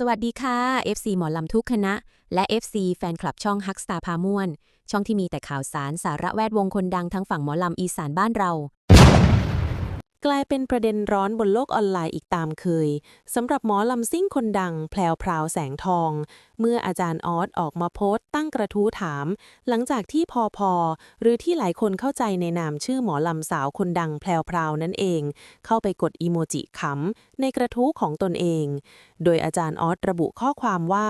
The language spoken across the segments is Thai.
สวัสดีค่ะ FC หมอลำทุกคณะ และ FC แฟนคลับช่องฮักสตาพาม่วน ช่องที่มีแต่ข่าวสารสาระแวดวงคนดังทั้งฝั่งหมอลำอีสานบ้านเรา กลายเป็นประเด็นร้อนบนโลกออนไลน์อีกตามเคยสำหรับหมอลำซิ่งคนดัง แพลวพราวแสงทอง เมื่ออาจารย์ออสออกมาโพสต์ตั้งกระทู้ถาม หลังจากที่พอพอหรือที่หลายคนเข้าใจในนามชื่อหมอลำสาวคนดังแพลวพราวนั่นเอง เข้าไปกดอีโมจิขำในกระทู้ของตนเอง โดยอาจารย์ออสระบุข้อความว่า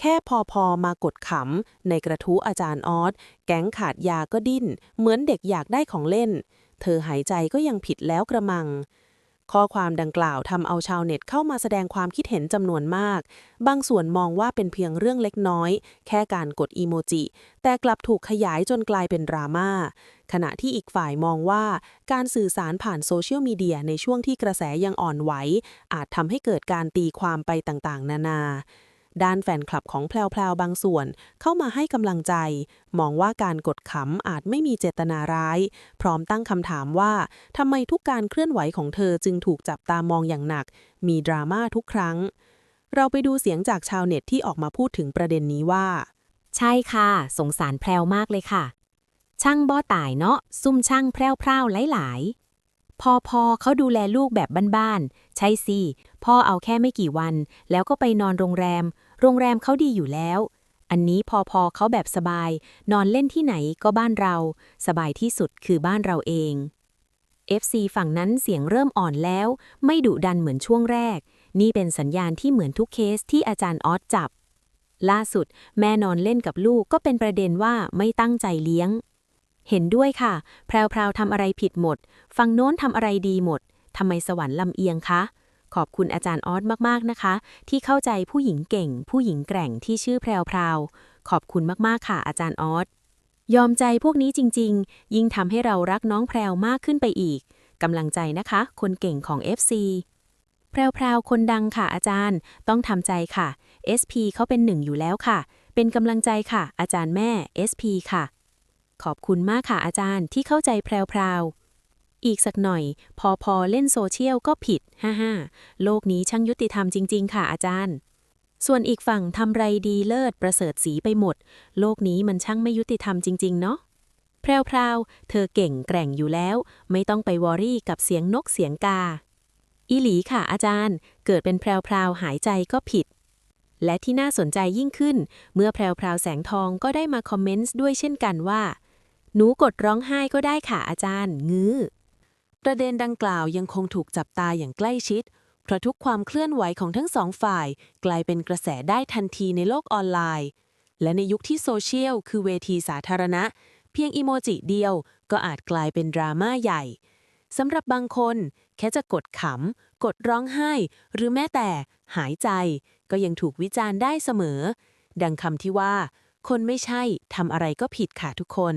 แค่พอพอมากดขำในกระทู้อาจารย์ออสแก๊งขาดยาก็ดิ้น เหมือนเด็กอยากได้ของเล่น เธอหายใจก็ยังผิดแล้วกระมัง ข้อความดังกล่าวทำเอาชาวเน็ตเข้ามาแสดงความคิดเห็นจำนวนมาก บางส่วนมองว่าเป็นเพียงเรื่องเล็กน้อย แค่การกดอีโมจิ แต่กลับถูกขยายจนกลายเป็นดราม่า ขณะที่อีกฝ่ายมองว่าการสื่อสารผ่านโซเชียลมีเดียในช่วงที่กระแสยังอ่อนไหวอาจทำให้เกิดการตีความไปต่างๆ นานา ด้านแฟนคลับของแพรวๆบางส่วนเข้ามาให้กำลังใจ มองว่าการกดขำอาจไม่มีเจตนาร้าย พร้อมตั้งคำถามว่าทำไมทุกการเคลื่อนไหวของเธอจึงถูกจับตามองอย่างหนัก มีดราม่าทุกครั้ง เราไปดูเสียงจากชาวเน็ตที่ออกมาพูดถึงประเด็นนี้ว่า ใช่ค่ะ สงสารแพรวมากเลยค่ะ ช่างบ่อตายเนาะซุ่มช่างแพรวพราวหลายๆพอพอเขาดูแลลูกแบบบ้านๆ ใช่สิ พ่อเอาแค่ไม่กี่วัน แล้วก็ไปนอนโรงแรม โรงแรมเขาดีอยู่แล้ว อันนี้พอพอเขาแบบสบาย นอนเล่นที่ไหนก็บ้านเรา สบายที่สุดคือบ้านเราเอง FC ฝั่งนั้นเสียงเริ่มอ่อนแล้ว ไม่ดุดันเหมือนช่วงแรก นี่เป็นสัญญาณที่เหมือนทุกเคสที่อาจารย์ออสจับ ล่าสุด แม่นอนเล่นกับลูกก็เป็นประเด็นว่าไม่ตั้งใจเลี้ยง เห็นด้วยค่ะ แพรวพราวทำอะไรผิดหมด ฝั่งโน้นทำอะไรดีหมดทำไมสวรรค์ลำเอียงคะ ขอบคุณอาจารย์ออสมากๆนะคะ ที่เข้าใจผู้หญิงเก่ง ผู้หญิงแกร่งที่ชื่อแพรวพราวขอบคุณมากๆค่ะ อาจารย์ออสยอมใจพวกนี้จริง ๆ ยิ่งทำให้เรารักน้องแพรวมากขึ้นไปอีกกำลังใจนะคะ คนเก่งของ FC แพรวๆคนดังค่ะอาจารย์ ต้องทำใจค่ะ SP เขาเป็นหนึ่งอยู่แล้วค่ะ เป็นกำลังใจค่ะ อาจารย์แม่ SP ค่ะ ขอบคุณมากค่ะอาจารย์ที่เข้าใจแพรวๆ อีกสักหน่อย พอพอเล่นโซเชียลก็ผิดฮ่าฮโลกนี้ช่างยุติธรรมจริง ๆ ค่ะอาจารย์ ส่วนอีกฝั่งทำไรดีเลิศประเสริฐสีไปหมด โลกนี้มันช่างไม่ยุติธรรมจริง ๆ เนาะแพรวๆ เธอเก่งแกร่งอยู่แล้ว ไม่ต้องไปวอรี่กับเสียงนกเสียงกา อีหลีค่ะอาจารย์ เกิดเป็นแพรวๆ หายใจก็ผิด และที่น่าสนใจยิ่งขึ้น เมื่อแพรวๆ แสงทองก็ได้มาคอมเมนต์ด้วยเช่นกันว่า หนูกดร้องไห้ก็ได้ค่ะอาจารย์ งื้อ ประเด็นดังกล่าวยังคงถูกจับตาอย่างใกล้ชิด เพราะทุกความเคลื่อนไหวของทั้งสองฝ่าย กลายเป็นกระแสได้ทันทีในโลกออนไลน์ และในยุคที่โซเชียลคือเวทีสาธารณะ เพียงอีโมจิเดียวก็อาจกลายเป็นดราม่าใหญ่สำหรับบางคน แค่จะกดขำ กดร้องไห้ หรือแม้แต่หายใจ ก็ยังถูกวิจารณ์ได้เสมอ ดังคำที่ว่า คนไม่ใช่ทำอะไรก็ผิดค่ะทุกคน